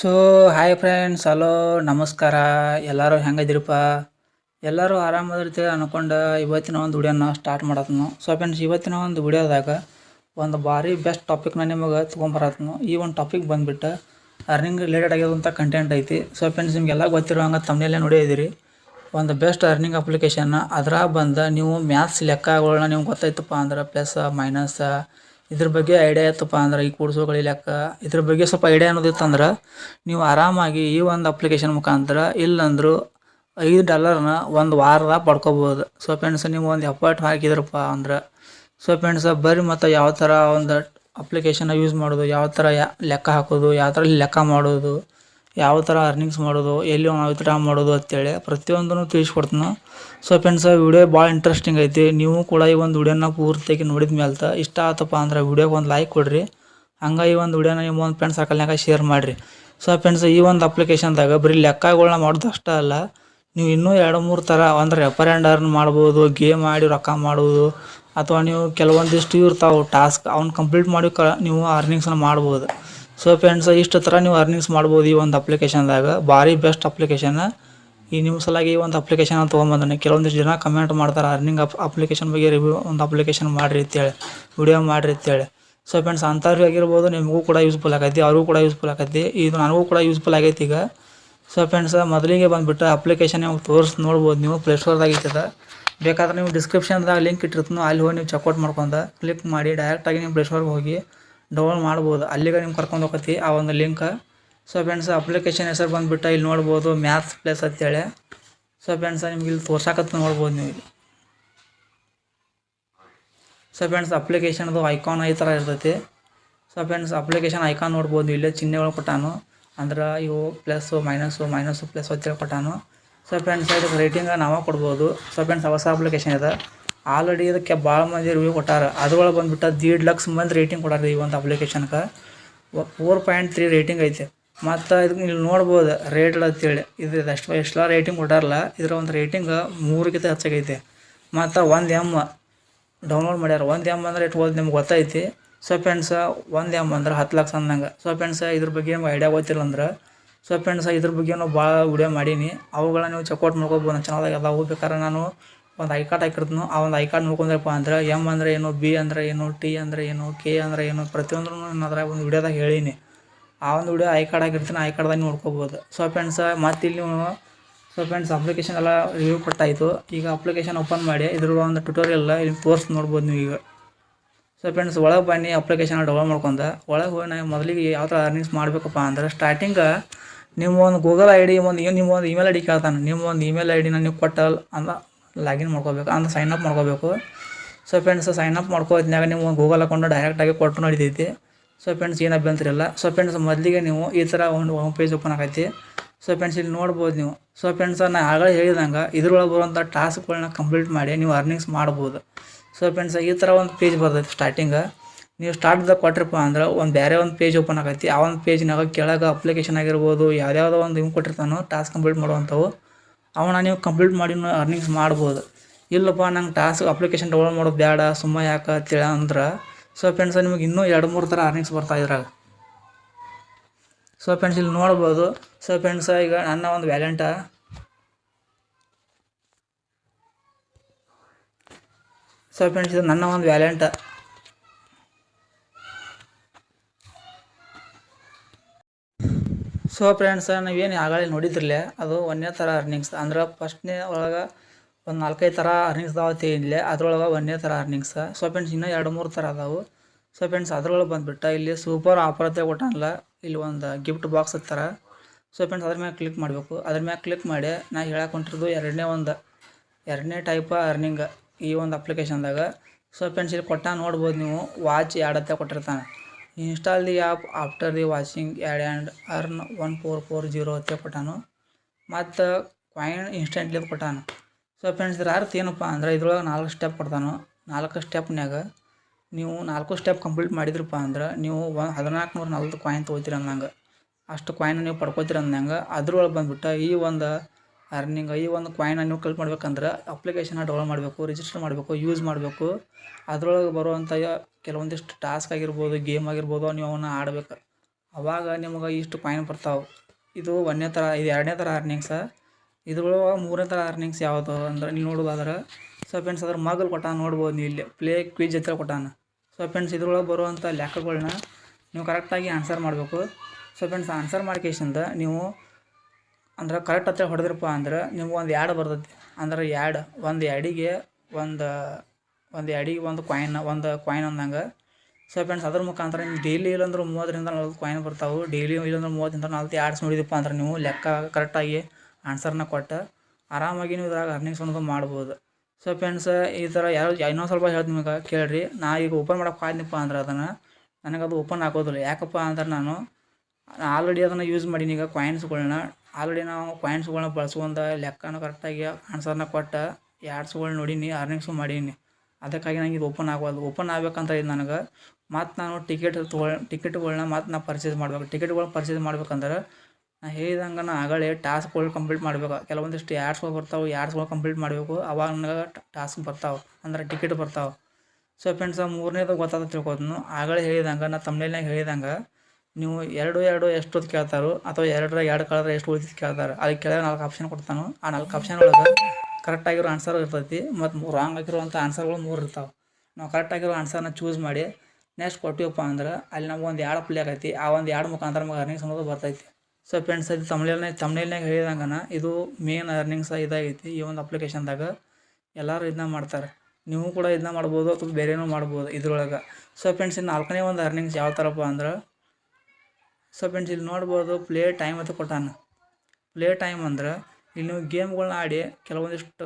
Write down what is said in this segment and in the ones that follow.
So hi friends hello, ನಮಸ್ಕಾರ. ಎಲ್ಲರೂ ಹೆಂಗದಿರಪ್ಪ ಎಲ್ಲರೂ ಆರಾಮದಿರ್ತೀವಿ ಅನ್ಕೊಂಡು ಇವತ್ತಿನ ಒಂದು ವಿಡಿಯೋನ ಸ್ಟಾರ್ಟ್ ಮಾಡತ್ನು. ಸೊ ಫ್ರೆಂಡ್ಸ್ ಇವತ್ತಿನ ಒಂದು ವಿಡಿಯೋದಾಗ ಒಂದು ಭಾರಿ ಬೆಸ್ಟ್ ಟಾಪಿಕ್ನ ನಿಮಗೆ ತೊಗೊಂಬರತ್ನು. ಈ ಒಂದು ಟಾಪಿಕ್ ಬಂದುಬಿಟ್ಟು ಅರ್ನಿಂಗ್ ರಿಲೇಟೆಡ್ ಆಗಿರುವಂಥ ಕಂಟೆಂಟ್ ಐತಿ. ಸೊ ಫ್ರೆಂಡ್ಸ್ ನಿಮಗೆಲ್ಲ ಗೊತ್ತಿರೋ ಹಂಗೆ ತಮ್ಮನೆಲ್ಲೇ ನೋಡಿದಿರಿ. ಒಂದು ಬೆಸ್ಟ್ ಅರ್ನಿಂಗ್ ಅಪ್ಲಿಕೇಶನ್ನ ಅದ್ರಾಗ ಬಂದ ನೀವು ಮ್ಯಾಥ್ಸ್ ಲೆಕ್ಕಗಳನ್ನ ನಿಮ್ಗೆ ಗೊತ್ತಾಯ್ತಪ್ಪ ಅಂದ್ರೆ ಪ್ಲಸ್ ಮೈನಸ್ ಇದ್ರ ಬಗ್ಗೆ ಐಡಿಯಾ ಇತ್ತಪ್ಪ ಅಂದ್ರೆ ಈ ಲೆಕ್ಕ. ಇದ್ರ ಬಗ್ಗೆ ಸ್ವಲ್ಪ ಐಡಿಯಾ ಅನ್ನೋದಿತ್ತಂದ್ರೆ ನೀವು ಆರಾಮಾಗಿ ಈ ಒಂದು ಅಪ್ಲಿಕೇಶನ್ ಮುಖಾಂತರ ಇಲ್ಲಂದ್ರೂ ಐದು ಡಾಲರ್ನ ಒಂದು ವಾರದಾಗ ಪಡ್ಕೋಬೋದು ಸೊ ಫ್ರೆಂಡ್ಸ್ ನೀವು ಒಂದು ಎಫರ್ಟ್ ಹಾಕಿದ್ರಪ್ಪ ಅಂದ್ರೆ ಸೊ ಫ್ರೆಂಡ್ಸ್ ಬರ್ರಿ ಮತ್ತು ಯಾವ ಥರ ಒಂದು ಅಪ್ಲಿಕೇಶನ್ನ ಯೂಸ್ ಮಾಡೋದು ಯಾವ ಥರ ಲೆಕ್ಕ ಹಾಕೋದು ಯಾವ ಥರ ಲೆಕ್ಕ ಮಾಡೋದು. ಯಾವ ಥರ ಅರ್ನಿಂಗ್ಸ್ ಮಾಡೋದು, ಎಲ್ಲಿ ವಿತ್ಡ್ರಾ ಮಾಡೋದು ಅಂತೇಳಿ ಪ್ರತಿಯೊಂದನ್ನು ತಿಳಿಸ್ಕೊಡ್ತೀನಿ. ಸೊ ಫ್ರೆಂಡ್ಸ್ ವಿಡಿಯೋ ಭಾಳ ಇಂಟ್ರೆಸ್ಟಿಂಗ್ ಐತಿ. ನೀವು ಕೂಡ ಈ ಒಂದು ವಿಡಿಯೋನ ಪೂರ್ತಿಯಾಗಿ ನೋಡಿದ ಮೇಲ್ತ ಇಷ್ಟ ಆತಪ್ಪ ಅಂದ್ರೆ ವಿಡಿಯೋಗೆ ಒಂದು ಲೈಕ್ ಕೊಡ್ರಿ. ಹಂಗೆ ಈ ಒಂದು ವಿಡಿಯೋನ ನಿಮ್ಮ ಒಂದು ಫ್ರೆಂಡ್ಸ್ ಹಾಕಲ್ನಾಗ ಶೇರ್ ಮಾಡಿರಿ. ಸೊ ಫ್ರೆಂಡ್ಸ್ ಈ ಒಂದು ಅಪ್ಲಿಕೇಶನ್ದಾಗ ಬರೀ ಲೆಕ್ಕಗಳನ್ನ ಮಾಡೋದು ಅಷ್ಟೇ ಅಲ್ಲ, ನೀವು ಇನ್ನೂ ಎರಡು ಮೂರು ಥರ ಅಂದರೆ ಆ್ಯಂಡ್ ಅರ್ನ್ ಮಾಡ್ಬೋದು ಗೇಮ್ ಆಡಿ ರೊಕ್ಕ ಮಾಡೋದು, ಅಥವಾ ನೀವು ಕೆಲವೊಂದಿಷ್ಟು ಇರ್ತಾವೆ ಟಾಸ್ಕ್ ಅವ್ನ ಕಂಪ್ಲೀಟ್ ಮಾಡಿ ಕ, ನೀವು ಅರ್ನಿಂಗ್ಸನ್ನ ಮಾಡ್ಬೋದು. ಸೊ ಫ್ರೆಂಡ್ಸ್ ಇಷ್ಟು ಥರ ನೀವು ಅರ್ನಿಂಗ್ಸ್ ಮಾಡ್ಬೋದು ಈ ಒಂದು ಅಪ್ಲಿಕೇಶನ್ದಾಗ ಭಾರಿ ಬೆಸ್ಟ್ ಅಪ್ಲಿಕೇಶನ್ ಈ ನಿಮ್ಮ ಸಲಾಗಿ ಈ ಒಂದು ಅಪ್ಲಿಕೇಶನ್ ತೊಗೊಂಬಂದಾನೆ ಕೆಲವೊಂದಿಷ್ಟು ಜನ ಕಮೆಂಟ್ ಮಾಡ್ತಾರೆ ಅರ್ನಿಂಗ್ ಅಪ್ ಅಪ್ಲಿಕೇಶನ್ ಬಗ್ಗೆ ರಿವ್ಯೂ ಒಂದು ಅಪ್ಲಿಕೇಶನ್ ಮಾಡಿರಿ ಅಂತೇಳಿ ವಿಡಿಯೋ ಮಾಡಿರಿ ಅಂತೇಳಿ. ಸೊ ಫ್ರೆಂಡ್ಸ್ ಅಂಥವ್ರಿಗೆ ಆಗಿರ್ಬೋದು ನಿಮಗೂ ಕೂಡ ಯೂಸ್ಫುಲ್ ಆಗೈತಿ, ಅವ್ರಿಗೂ ಕೂಡ ಯೂಸ್ಫುಲ್ ಆಗೈತಿ. ಇದು ನನಗೂ ಕೂಡ ಯೂಸ್ಫುಲ್ ಆಗೈತಿ ಈಗ. ಸೊ ಫ್ರೆಂಡ್ಸ್ ಮೊದಲಿಗೆ ಬಂದುಬಿಟ್ಟು ಅಪ್ಲಿಕೇಶನ್ ನೀವು ತೋರಿಸಿ ನೋಡ್ಬೋದು, ನೀವು ಪ್ಲೇಸ್ಟೋರ್ದಾಗ ಇರ್ತದೆ ಬೇಕಾದ್ರೆ ನೀವು ಡಿಸ್ಕ್ರಿಪ್ಷನ್ದಾಗ ಲಿಂಕ್ ಇಟ್ಟಿರ್ತೀನಿ, ಅಲ್ಲಿ ಹೋಗಿ ನೀವು ಚೆಕ್ಔಟ್ ಮಾಡ್ಕೊಂಡು ಕ್ಲಿಕ್ ಮಾಡಿ ಡೈರೆಕ್ಟಾಗಿ ನೀವು ಪ್ಲೇಸ್ಟೋರ್ಗೆ ಹೋಗಿ. ಡೌನ್ಲೋಡ್ ಮಾಡ್ಬೋದು. ಅಲ್ಲಿಗೆ ನಿಮ್ಗೆ ಕರ್ಕೊಂಡು ಹೋಗತಿ, ಆ ಒಂದು ಲಿಂಕ್ ಸೊ ಫ್ರೆಂಡ್ಸ್ ಅಪ್ಲಿಕೇಶನ್ ಹೆಸರು ಬಂದುಬಿಟ್ಟು ಇಲ್ಲಿ ನೋಡ್ಬೋದು ಮ್ಯಾಥ್ಸ್ ಪ್ಲೇಸ್ ಅಂತೇಳಿ. ಸೊ ಫ್ರೆಂಡ್ಸ್ ನಿಮ್ಗೆ ಇಲ್ಲಿ ತೋರ್ಸಾಕತ್ತು ನೋಡ್ಬೋದು ನೀವು ಇಲ್ಲಿ. ಸೊ ಫ್ರೆಂಡ್ಸ್ ಅಪ್ಲಿಕೇಶನ್ದು ಐಕಾನ್ ಈ ಥರ ಇರ್ತೈತಿ. ಸೊ ಫ್ರೆಂಡ್ಸ್ ಅಪ್ಲಿಕೇಶನ್ ಐಕಾನ್ ನೋಡ್ಬೋದು ನೀವು. ಇಲ್ಲೇ ಚಿಹ್ನೆಗಳು ಕೊಟ್ಟಾನು. ಅಂದ್ರೆ ಇವು ಪ್ಲಸ್ಸು ಮೈನಸ್ಸು ಮೈನಸ್ಸು ಪ್ಲಸ್ ಅಂತೇಳಿ ಕೊಟ್ಟಾನು ಸೊ ಫ್ರೆಂಡ್ಸ್ ಇದಕ್ಕೆ ರೇಟಿಂಗ್ ನಾವೇ ಕೊಡ್ಬೋದು. ಸೊ ಫ್ರೆಂಡ್ಸ್ ಹೊಸ ಅಪ್ಲಿಕೇಶನ್ ಇದೆ. ಆಲ್ರೆಡಿ ಇದಕ್ಕೆ ಭಾಳ ಮಂದಿ ರಿವ್ಯೂ ಕೊಟ್ಟಾರ. ಅದ್ರೊಳಗೆ ಬಂದುಬಿಟ್ಟು ದೀಡ್ ಲಕ್ಷ ಮಂದಿ ರೇಟಿಂಗ್ ಕೊಟ್ಟಾರ ಈ ಒಂದು ಅಪ್ಲಿಕೇಶನ್ಗೆ ಫೋರ್ ಪಾಯಿಂಟ್ ತ್ರೀ ರೇಟಿಂಗ್ ಐತೆ. ಮತ್ತು ಇದಕ್ಕೆ ಇಲ್ಲಿ ನೋಡ್ಬೋದು ರೇಟ್ ಅಂತೇಳಿ. ಇದು ಎಷ್ಟು ಎಷ್ಟೆಲ್ಲ ರೇಟಿಂಗ್ ಕೊಟ್ಟಾರಲ್ಲ, ಇದರ ಒಂದು ರೇಟಿಂಗ್ ಮೂರಕ್ಕಿಂತ ಹೆಚ್ಚಾಗೈತೆ. ಮತ್ತು ಒಂದು ಎಂ ಡೌನ್ಲೋಡ್ ಮಾಡ್ಯಾರ. ಒಂದು ಎಂ ಅಂದ್ರೆ ಇಟ್ ಹೋದ್ ನಿಮ್ಗೆ ಗೊತ್ತೈತಿ. ಸೊ ಫ್ರೆಂಡ್ಸ ಒಂದು ಎಂ ಅಂದ್ರೆ ಹತ್ತು ಲಕ್ಷ ಅಂದಂಗೆ. ಸೊ ಫ್ರೆಂಡ್ಸ ಇದ್ರ ಬಗ್ಗೆ ನಿಮ್ಗೆ ಐಡಿಯಾ ಗೊತ್ತಿಲ್ಲ ಅಂದ್ರೆ ಸೊ ಫ್ರೆಂಡ್ಸ ಇದ್ರ ಬಗ್ಗೆ ನಾವು ಭಾಳ ವಿಡಿಯೋ ಮಾಡೀನಿ. ಅವುಗಳನ್ನ ನೀವು ಚೆಕ್ಔಟ್ ಮಾಡ್ಕೊಬೋದು. ನನ್ನ ಚಾನಲ್ದಾಗ ಎಲ್ಲ ಬೇಕಾದ್ರೆ ನಾನು ಒಂದು ಐ ಕಾರ್ಡ್ ಹಾಕಿರ್ತೀನಿ ಆ ಒಂದು ಐ ಕಾರ್ಡ್ ನೋಡ್ಕೊಂಡ್ರಪ್ಪ ಅಂದ್ರೆ ಎಂ ಅಂದ್ರೆ ಏನು ಬಿ ಅಂದ್ರೆ ಏನು ಟಿ ಅಂದ್ರೆ ಏನು ಕೆ ಅಂದ್ರೆ ಏನು ಪ್ರತಿಯೊಂದ್ರೂ ನಾನು ಅದ್ರಾಗ ಒಂದು ವಿಡಿಯೋದಾಗ ಹೇಳೀನಿ. ಆ ಒಂದು ವಿಡಿಯೋ ಐ ಕಾರ್ಡ್ ಹಾಕಿರ್ತೀನಿ ಐ ಕಾರ್ಡ್ದಾಗ ನೋಡ್ಕೋಬೋದು. ಸೊ ಫ್ರೆಂಡ್ಸ್ ಮತ್ತೆ ಇಲ್ಲಿ ನೀವು ಸೊ ಫ್ರೆಂಡ್ಸ್ ಅಪ್ಲಿಕೇಶನ್ ಎಲ್ಲ ರಿವ್ಯೂ ಕೊಟ್ಟಾಯಿತು. ಈಗ ಅಪ್ಲಿಕೇಶನ್ ಓಪನ್ ಮಾಡಿ ಇದ್ರ ಒಂದು ಟ್ಯುಟೋರಿಯಲ್ ಇಲ್ಲಿ ತೋರಿಸಿ ನೋಡ್ಬೋದು ನೀವು ಈಗ. ಸೊ ಫ್ರೆಂಡ್ಸ್ ಒಳಗೆ ಬನ್ನಿ ಅಪ್ಲಿಕೇಶನ್ ಡೌನ್ಲೋಡ್ ಮಾಡ್ಕೊಂಡ. ಒಳಗೆ ಹೋಗಿ ನಾವು ಮೊದಲಿಗೆ ಯಾವ ಥರ ಅರ್ನಿಂಗ್ಸ್ ಮಾಡಬೇಕಪ್ಪ ಅಂದ್ರೆ ಸ್ಟಾರ್ಟಿಂಗ ನಿಮ್ಮ ಒಂದು ಗೂಗಲ್ ಐ ಡಿ ಒಂದು, ನಿಮ್ಮ ಒಂದು ಇಮೇಲ್ ಐ ಡಿ ಕೇಳ್ತಾನೆ. ನಿಮ್ಮ ಒಂದು ಇಮೇಲ್ ಐ ಡಿನ ನೀವು ಕೊಟ್ಟಲ್ಲ ಅಂದ ಲಾಗಿನ್ ಮಾಡ್ಕೋಬೇಕು. ಅಂದ್ರೆ ಸೈನ್ ಅಪ್ ಮಾಡ್ಕೋಬೇಕು. ಸೊ ಫ್ರೆಂಡ್ಸ್ ಸೈನ್ ಅಪ್ ಮಾಡ್ಕೋದ್ನಾಗ ನೀವು ಗೂಗಲ್ ಅಕೌಂಟ್ ಡೈರೆಕ್ಟಾಗಿ ಕೊಟ್ಟು ನಡೀತೈತಿ ಸೊ ಫ್ರೆಂಡ್ಸ್ ಏನು ಅಭ್ಯಂತರ ಇಲ್ಲ. ಸೊ ಫ್ರೆಂಡ್ಸ್ ಮೊದಲಿಗೆ ನೀವು ಈ ಥರ ಒಂದು ಹೋಮ್ ಪೇಜ್ ಓಪನ್ ಆಗೈತಿ. ಸೊ ಫ್ರೆಂಡ್ಸ್ ಇಲ್ಲಿ ನೋಡ್ಬೋದು ನೀವು. ಸೊ ಫ್ರೆಂಡ್ಸ್ ನಾನು ಆಗಲೇ ಹೇಳಿದಂಗೆ ಇದ್ರೊಳಗೆ ಬರುವಂಥ ಟಾಸ್ಕ್ಗಳನ್ನ ಕಂಪ್ಲೀಟ್ ಮಾಡಿ ನೀವು ಅರ್ನಿಂಗ್ಸ್ ಮಾಡ್ಬೋದು. ಸೊ ಫ್ರೆಂಡ್ಸ್ ಈ ಥರ ಒಂದು ಪೇಜ್ ಬರ್ತೈತಿ ಸ್ಟಾರ್ಟಿಂಗ ನೀವು ಸ್ಟಾರ್ಟ್ದಾಗ ಕೊಟ್ರಪ್ಪ ಅಂದ್ರೆ ಒಂದು ಬೇರೆ ಒಂದು ಪೇಜ್ ಓಪನ್ ಆಗೈತಿ. ಆ ಒಂದು ಪೇಜ್ನಾಗ ಕೆಳಗೆ ಅಪ್ಲಿಕೇಶನ್ ಆಗಿರ್ಬೋದು ಯಾವ್ದಾವುದೋ ಒಂದು ಹಿಂಗೆ ಕೊಟ್ಟಿರ್ತಾನೋ ಟಾಸ್ಕ್ ಕಂಪ್ಲೀಟ್ ಮಾಡುವಂಥವು. ಅವನ್ನ ನೀವು ಕಂಪ್ಲೀಟ್ ಮಾಡಿ ಅರ್ನಿಂಗ್ಸ್ ಮಾಡ್ಬೋದು. ಇಲ್ಲಪ್ಪ, ನಂಗೆ ಟಾಸ್ಕ್ ಅಪ್ಲಿಕೇಶನ್ ಡೌನ್ಲೋಡ್ ಮಾಡೋದು ಬೇಡ ಸುಮ್ಮ ಯಾಕೆ ಅಂತೇಳಿ ಅಂದ್ರೆ ಸೊ ಫ್ರೆಂಡ್ಸ್ ನಿಮಗೆ ಇನ್ನೂ ಎರಡು ಮೂರು ಥರ ಅರ್ನಿಂಗ್ಸ್ ಬರ್ತಾ ಇದ್ರಾಗ. ಸೊ ಫ್ರೆಂಡ್ಸ್ ಇಲ್ಲಿ ನೋಡ್ಬೋದು. ಸೊ ಫ್ರೆಂಡ್ಸ್ ಈಗ ನನ್ನ ಒಂದು ವ್ಯಾಲೆಂಟ ಸೊ ಫ್ರೆಂಡ್ಸ್ ಇದು ನನ್ನ ಒಂದು ವ್ಯಾಲೆಂಟ ಸೊ ಫ್ರೆಂಡ್ಸ್ ನಾವೇನು ಆಗಲೇ ನೋಡಿದ್ರಲ್ಲ, ಅದು ಒಂದನೇ ಥರ ಅರ್ನಿಂಗ್ಸ್ ಅಂದ್ರೆ ಫಸ್ಟ್ನೇ ಒಳಗೆ ಒಂದು ನಾಲ್ಕೈದು ಥರ ಅರ್ನಿಂಗ್ಸ್ ಅದಾವ ಇಲ್ಲೇ ಅದ್ರೊಳಗೆ ಒಂದನೇ ಥರ ಅರ್ನಿಂಗ್ಸ್ ಸೊ ಫ್ರೆಂಡ್ಸ್ ಇನ್ನೂ ಎರಡು ಮೂರು ಥರ ಅದಾವು. ಸೊ ಫ್ರೆಂಡ್ಸ್ ಅದ್ರೊಳಗೆ ಬಂದುಬಿಟ್ಟು ಇಲ್ಲಿ ಸೂಪರ್ ಆಫರ್ ಅಂತ ಕೊಟ್ಟಾನಲ್ಲ ಇಲ್ಲಿ ಒಂದು ಗಿಫ್ಟ್ ಬಾಕ್ಸ್ ಹತ್ತಾರ. ಸೊ ಫ್ರೆಂಡ್ಸ್ ಅದ್ರ ಮ್ಯಾಗೆ ಕ್ಲಿಕ್ ಮಾಡಬೇಕು. ಅದ್ರ ಮ್ಯಾಗೆ ಕ್ಲಿಕ್ ಮಾಡಿ, ನಾ ಹೇಳಕ್ಕೆ ಹೊಂಟಿರೋದು ಎರಡನೇ ಒಂದು, ಎರಡನೇ ಟೈಪ್ ಅರ್ನಿಂಗ್ ಈ ಒಂದು ಅಪ್ಲಿಕೇಶನ್ದಾಗ ಸೊ ಫ್ರೆಂಡ್ಸ್ ಇಲ್ಲಿ ಕೊಟ್ಟ ನೋಡ್ಬೋದು ನೀವು ವಾಚ್ ಎರಡತ್ತೆ ಕೊಟ್ಟಿರ್ತಾನೆ. Install the app after the watching ad and earn one four four zero ಅಂತ ಕೊಟ್ಟಾನು. ಮತ್ತು ಕಾಯಿನ್ ಇನ್ಸ್ಟೆಂಟ್ಲಿ ಕೊಟ್ಟಾನು. ಸೊ ಫ್ರೆಂಡ್ಸ್ ಇದ್ರ ಅರ್ಥ ಏನಪ್ಪ ಅಂದ್ರೆ ಇದ್ರೊಳಗೆ ನಾಲ್ಕು ಸ್ಟೆಪ್ ಕೊಡ್ತಾನು. ನಾಲ್ಕು ಸ್ಟೆಪ್ನ್ಯಾಗ ನೀವು ನಾಲ್ಕು ಸ್ಟೆಪ್ ಕಂಪ್ಲೀಟ್ ಮಾಡಿದ್ರಪ್ಪ ಅಂದ್ರೆ ನೀವು ಒಂದು ಹದಿನಾಲ್ಕು ನೂರ ನಲ್ವತ್ತು ಕಾಯಿನ್ ತೊಗೋತೀರ ಅಂದಂಗೆ. ಅಷ್ಟು ಕಾಯಿನ್ ನೀವು ಪಡ್ಕೋತೀರ ಅಂದಂಗೆ. ಅದ್ರೊಳಗೆ ಬಂದ್ಬಿಟ್ಟು ಈ ಒಂದು ಅರ್ನಿಂಗ್ ಈ ಒಂದು ಕಾಯಿನ ನೀವು ಕಲ್ಟ್ ಮಾಡ್ಬೇಕಂದ್ರೆ ಅಪ್ಲಿಕೇಶನ್ನ ಡೌನ್ಲೋಡ್ ಮಾಡಬೇಕು ರಿಜಿಸ್ಟರ್ ಮಾಡಬೇಕು ಯೂಸ್ ಮಾಡಬೇಕು. ಅದರೊಳಗೆ ಬರುವಂಥ ಕೆಲವೊಂದಿಷ್ಟು ಟಾಸ್ಕ್ ಆಗಿರ್ಬೋದು ಗೇಮ್ ಆಗಿರ್ಬೋದು, ನೀವು ಅವನ್ನ ಆಡ್ಬೇಕು. ಅವಾಗ ನಿಮ್ಗೆ ಇಷ್ಟು ಕಾಯಿನ್ ಬರ್ತಾವೆ. ಇದು ಒಂದನೇ ಥರ ಇದು ಎರಡನೇ ಥರ ಅರ್ನಿಂಗ್ಸ ಇದ್ರೊಳಗೆ ಮೂರನೇ ಥರ ಅರ್ನಿಂಗ್ಸ್ ಯಾವುದು ಅಂದ್ರೆ ನೀವು ನೋಡೋದಾದ್ರೆ ಸೊ ಫ್ರೆಂಡ್ಸ್ ಅದ್ರ ಮಗಲ್ ಕೊಟ್ಟಾನ ನೋಡ್ಬೋದು ನೀವು ಇಲ್ಲಿ. ಪ್ಲೇ ಕ್ವಿಜ್ ಹತ್ರ ಕೊಟ್ಟಾನ. ಸೊ ಫ್ರೆಂಡ್ಸ್ ಇದ್ರೊಳಗೆ ಬರುವಂಥ ಲೆಕ್ಕಗಳನ್ನ ನೀವು ಕರೆಕ್ಟಾಗಿ ಆನ್ಸರ್ ಮಾಡಬೇಕು. ಸೊ ಫ್ರೆಂಡ್ಸ್ ಆನ್ಸರ್ ಮಾಡ್ಕೇಶಿಂದ ನೀವು ಅಂದ್ರೆ ಕರೆಕ್ಟ್ ಹತ್ರ ಹೊಡೆದ್ರಪ್ಪ ಅಂದ್ರೆ ನಿಮ್ಗೆ ಒಂದು ಎರಡು ಬರ್ತೈತಿ. ಅಂದ್ರೆ ಎರಡು ಒಂದು ಎರಡಿಗೆ ಒಂದು ಒಂದು ಎಡಿ, ಒಂದು ಕಾಯಿನ್ ಒಂದು ಕಾಯಿನ್ ಅಂದಂಗೆ. ಸೊ ಫ್ರೆಂಡ್ಸ್ ಅದ್ರ ಮುಖಾಂತರ ನೀವು ಡೈಲಿ ಇಲ್ಲಂದ್ರೆ ಮೂವತ್ತರಿಂದ ನಲ್ವತ್ತು ಕಾಯಿನ್ ಬರ್ತಾವೆ. ಡೈಲಿ ಇಲ್ಲಂದ್ರೆ ಮೂವತ್ತರಿಂದ ನಲ್ವತ್ತು ಆಡ್ಸ್ ನೋಡಿದಪ್ಪ ಅಂದ್ರೆ ನೀವು ಲೆಕ್ಕ ಕರೆಕ್ಟಾಗಿ ಆನ್ಸರ್ನ ಕೊಟ್ಟು ಆರಾಮಾಗಿ ನೀವು ಇದ್ರಾಗ ಅರ್ನಿಂಗ್ಸ್ ಅನ್ನೋದು ಮಾಡ್ಬೋದು. ಸೊ ಫ್ರೆಂಡ್ಸ್ ಈ ಥರ ಯಾರು ಇನ್ನೊಂದು ಸ್ವಲ್ಪ ಹೇಳ್ತೀನಿ ನಿಮಗೆ ಕೇಳಿರಿ. ನಾ ಈಗ ಓಪನ್ ಮಾಡೋಕೆ ಆದ್ನಪ್ಪ ಅಂದ್ರೆ ಅದನ್ನು ನನಗೆ ಅದು ಓಪನ್ ಆಗೋದಿಲ್ಲ. ಯಾಕಪ್ಪ ಅಂದ್ರೆ ನಾನು ಆಲ್ರೆಡಿ ಅದನ್ನು ಯೂಸ್ ಮಾಡೀನಿ ಈಗ ಕಾಯಿನ್ಸ್ಗಳನ್ನ ಆಲ್ರೆಡಿ ನಾವು ಕಾಯಿನ್ಸ್ಗಳನ್ನ ಬಳಸ್ಕೊಂಡ ಲೆಕ್ಕನ ಕರೆಕ್ಟಾಗಿ ಆನ್ಸರ್ನ ಕೊಟ್ಟು ಯಾಡ್ಸ್ಗಳು ನೋಡೀನಿ ಅರ್ನಿಂಗ್ಸು ಮಾಡೀನಿ. ಅದಕ್ಕಾಗಿ ನಂಗೆ ಇದು ಓಪನ್ ಆಗೋದು ಓಪನ್ ಆಗ್ಬೇಕಂತ ಇದು ನನಗೆ. ಮತ್ತು ನಾನು ಟಿಕೆಟ್ ತೊಗೊಳ್ ಟಿಕೆಟ್ಗಳನ್ನ ಮತ್ತು ನಾ ಪರ್ಚೇಸ್ ಮಾಡ್ಬೇಕು. ಟಿಕೆಟ್ಗಳ್ನ ಪರ್ಚೇಸ್ ಮಾಡ್ಬೇಕಂದ್ರೆ ನಾ ಹೇಳಿದಂಗೆ ನಾ ಆಗಲೇ ಟಾಸ್ಕ್ಗಳು ಕಂಪ್ಲೀಟ್ ಮಾಡಬೇಕು. ಕೆಲವೊಂದಿಷ್ಟು ಯಾಡ್ಸ್ಗಳು ಬರ್ತಾವೆ ಯಾಡ್ಸ್ಗಳು ಕಂಪ್ಲೀಟ್ ಮಾಡಬೇಕು. ಅವಾಗ ನನಗೆ ಟಾಸ್ಕ್ ಬರ್ತಾವೆ. ಅಂದ್ರೆ ಟಿಕೆಟ್ ಬರ್ತಾವೆ. ಸೊ ಫ್ರೆಂಡ್ಸ್ ಮೂರನೇದು ಗೊತ್ತಾದ ತಿಳ್ಕೊತೀನಿ. ಆಗಲೇ ಹೇಳಿದಂಗೆ, ನಾ ತಮ್ಮನೇಲಿನಾಗ ಹೇಳಿದಂಗೆ ನೀವು ಎರಡು ಎರಡು ಎಷ್ಟೊತ್ತು ಕೇಳ್ತಾರೋ ಅಥವಾ ಎರಡರ, ಎರಡು ಕಳೆದ್ರೆ ಎಷ್ಟು ಉಳಿತೈತಿ ಕೇಳ್ತಾರೆ. ಅದಕ್ಕೆ ಕೇಳಿದ್ರೆ ನಾಲ್ಕು ಆಪ್ಷನ್ ಕೊಡ್ತಾನೆ. ಆ ನಾಲ್ಕು ಆಪ್ಷನ್ ಒಳಗೆ ಕರೆಕ್ಟಾಗಿರೋ ಆನ್ಸರ್ ಇರ್ತೈತಿ, ಮತ್ತು ರಾಂಗ್ ಆಗಿರುವಂಥ ಆನ್ಸರ್ಗಳು ಮೂರು ಇರ್ತಾವೆ. ನಾವು ಕರೆಕ್ಟಾಗಿರೋ ಆನ್ಸರ್ನ ಚೂಸ್ ಮಾಡಿ ನೆಕ್ಸ್ಟ್ ಕೊಟ್ಟಿವಪ್ಪ ಅಂದ್ರೆ ಅಲ್ಲಿ ನಮ್ಗೆ ಒಂದು ಎರಡು ಪ್ಲೇ ಆಗೈತಿ, ಆ ಒಂದು ಎರಡು ಮುಖಾಂತರ ನಮಗೆ ಅರ್ನಿಂಗ್ಸ್ ಅನ್ನೋದು ಬರ್ತೈತಿ. ಸೊ ಫ್ರೆಂಡ್ಸ್ ಅದು ತಮಿಳ್ನಾಗ ತಮಿಳ್ನಾಗ ಹೇಳಿದಂಗನ ಇದು ಮೇನ್ ಅರ್ನಿಂಗ್ಸ್ ಇದಾಗೈತಿ ಈ ಒಂದು ಅಪ್ಲಿಕೇಶನ್ದಾಗ ಎಲ್ಲರೂ ಇದನ್ನ ಮಾಡ್ತಾರೆ. ನೀವು ಕೂಡ ಇದನ್ನ ಮಾಡ್ಬೋದು ಅಥವಾ ಬೇರೆನೂ ಮಾಡ್ಬೋದು ಇದ್ರೊಳಗೆ. ಸೊ ಫ್ರೆಂಡ್ಸ್ ಇನ್ನು ನಾಲ್ಕನೇ ಒಂದು ಅರ್ನಿಂಗ್ಸ್ ಯಾವ ಥರಪ್ಪ ಅಂದ್ರೆ ಸೊ ಫ್ರೆಂಡ್ಸ್ ಇಲ್ಲಿ ನೋಡ್ಬೋದು ಪ್ಲೇ ಟೈಮ್ ಅಂತ ಕೊಟ್ಟಾನ. ಪ್ಲೇ ಟೈಮ್ ಅಂದ್ರೆ ಇಲ್ಲಿ ನೀವು ಗೇಮ್ಗಳನ್ನ ಆಡಿ ಕೆಲವೊಂದಿಷ್ಟು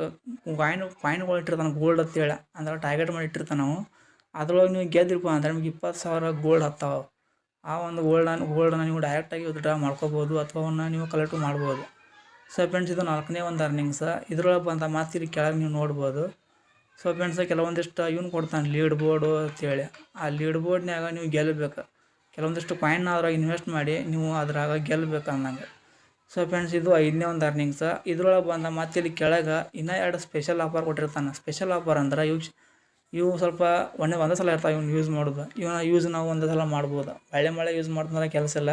ಕಾಯಿನ್ ಕಾಯಿನ್ಗಳು ಇಟ್ಟಿರ್ತಾನೆ ಗೋಲ್ಡ್ ಅಂತೇಳಿ ಅಂದ್ರೆ ಟಾರ್ಗೆಟ್ ಮಾಡಿ ಇಟ್ಟಿರ್ತಾನೆ ನಾವು ಅದ್ರೊಳಗೆ ನೀವು ಗೆದ್ದಿರ್ಬೋದು. ಅಂದ್ರೆ ನಿಮ್ಗೆ ಇಪ್ಪತ್ತು ಸಾವಿರ ಗೋಲ್ಡ್ ಹತ್ತಾವ. ಆ ಒಂದು ಗೋಲ್ಡನ್ನು ಗೋಲ್ಡನ್ನ ನೀವು ಡೈರೆಕ್ಟಾಗಿ ವಿತ್ಡ್ರಾ ಮಾಡ್ಕೋಬೋದು ಅಥವಾ ಅವನ್ನ ನೀವು ಕಲೆಕ್ಟ್ ಮಾಡ್ಬೋದು. ಸೊ ಫ್ರೆಂಡ್ಸ್ ಇದು ನಾಲ್ಕನೇ ಒಂದು ಅರ್ನಿಂಗ್ಸ ಇದ್ರೊಳಗೆ ಬಂದ ಮಾತು ಇಲ್ಲಿ ಕೆಳಗೆ ನೀವು ನೋಡ್ಬೋದು. ಸೊ ಫ್ರೆಂಡ್ಸ್ ಕೆಲವೊಂದಿಷ್ಟು ಇವ್ನು ಕೊಡ್ತಾನೆ ಲೀಡ್ ಬೋರ್ಡು ಅಂತೇಳಿ ಆ ಲೀಡ್ ಬೋರ್ಡ್ನ್ಯಾಗ ನೀವು ಗೆಲ್ಲಬೇಕು ಕೆಲವೊಂದಿಷ್ಟು ಕಾಯಿನ್ ಅದ್ರಾಗ ಇನ್ವೆಸ್ಟ್ ಮಾಡಿ ನೀವು ಅದ್ರಾಗ ಗೆಲ್ಲಬೇಕು ಅನ್ನಂಗೆ ಸೊ ಫ್ರೆಂಡ್ಸ್ ಇದು ಐದನೇ ಒಂದು ಅರ್ನಿಂಗ್ಸ ಇದ್ರೊಳಗೆ ಬಂದ ಮತ್ತೆ ಇಲ್ಲಿ ಕೆಳಗೆ ಇನ್ನೂ ಎರಡು ಸ್ಪೆಷಲ್ ಆಫರ್ ಕೊಟ್ಟಿರ್ತಾನೆ. ಸ್ಪೆಷಲ್ ಆಫರ್ ಅಂದ್ರೆ ಇವು ಇವು ಸ್ವಲ್ಪ ಒಂದೇ ಒಂದೇ ಸಲ ಇರ್ತಾವೆ ಇವ್ನ ಯೂಸ್ ಮಾಡೋದು. ಇವನ್ನ ಯೂಸ್ ನಾವು ಒಂದೇ ಸಲ ಮಾಡ್ಬೋದು. ಮಳೆ ಮಳೆ ಯೂಸ್ ಮಾಡ್ತಂದ್ರೆ ಕೆಲಸ ಇಲ್ಲ.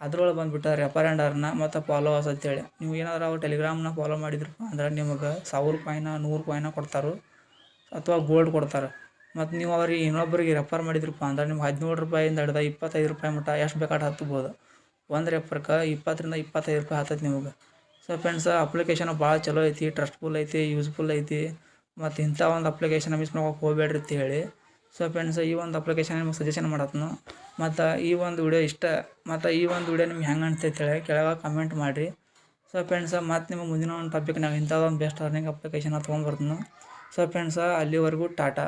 ಅದ್ರೊಳಗೆ ಬಂದುಬಿಟ್ಟು ರೆಫರೆಂಡರ್ನ ಮತ್ತು ಫಾಲೋವರ್ಸ್ ಅಂತೇಳಿ. ನೀವು ಏನಾದ್ರು ಅವ್ರು ಟೆಲಿಗ್ರಾಮ್ನ ಫಾಲೋ ಮಾಡಿದ್ರಪ್ಪ ಅಂದ್ರೆ ನಿಮಗೆ ಸಾವಿರ ರೂಪಾಯಿನ, ನೂರು ರೂಪಾಯಿನ ಕೊಡ್ತಾರೆ. ಅಥವಾ ಗೋಲ್ಡ್ ಕೊಡ್ತಾರೆ. ಮತ್ತು ನೀವು ಅವ್ರಿಗೆ ಇನ್ನೊಬ್ಬರಿಗೆ ರೆಫರ್ ಮಾಡಿದ್ರಪ್ಪ ಅಂದ್ರೆ ನಿಮ್ಗೆ ಹದಿನೇಳು ರೂಪಾಯಿಂದ ಹಿಡ್ದು ಇಪ್ಪತ್ತೈದು ರೂಪಾಯಿ ಮಟ್ಟ ಎಷ್ಟು ಬೇಕಾದ್ರೆ ಹತ್ಬೋದು. ಒಂದು ರೆಫರ್ಗೆ ಇಪ್ಪತ್ತರಿಂದ ಇಪ್ಪತ್ತೈದು ರೂಪಾಯಿ ಹತ್ತೈತಿ ನಿಮಗೆ. ಸೊ ಫ್ರೆಂಡ್ಸ್ ಅಪ್ಲಿಕೇಶನ್ ಭಾಳ ಚಲೋ ಐತಿ ಟ್ರಸ್ಟ್ಫುಲ್ ಐತಿ ಯೂಸ್ಫುಲ್ ಐತಿ. ಮತ್ತು ಇಂಥ ಒಂದು ಅಪ್ಲಿಕೇಶನ್ ಮಿಸ್ ಮಾಡೋಕೆ ಹೋಗ್ಬೇಡ್ರಿ ಅಂತ ಹೇಳಿ. ಸೊ ಫ್ರೆಂಡ್ಸ್ ಈ ಒಂದು ಅಪ್ಲಿಕೇಶನ್ ನಿಮ್ಗೆ ಸಜೆಷನ್ ಮಾಡತ್ನು ಮತ್ತು ಈ ಒಂದು ವಿಡಿಯೋ ಇಷ್ಟ, ಮತ್ತು ಈ ಒಂದು ವಿಡಿಯೋ ನಿಮ್ಗೆ ಹೆಂಗೆ ಅನ್ಸ್ತೈತೆ ಹೇಳಿ ಕೆಳಗೆ ಕಮೆಂಟ್ ಮಾಡಿರಿ. ಸೊ ಫ್ರೆಂಡ್ಸ್ ಮತ್ತು ನಿಮಗೆ ಮುಂದಿನ ಒಂದು ಟಾಪಿಕ್ನಾಗ ಇಂಥದ್ದೊಂದು ಬೆಸ್ಟ್ ಅರ್ನಿಂಗ್ ಅಪ್ಲಿಕೇಶನ್ ತೊಗೊಂಡ್ಬರ್ತೀನಿ ಸೊ ಫ್ರೆಂಡ್ಸ ಅಲ್ಲಿವರೆಗೂ ಟಾಟಾ.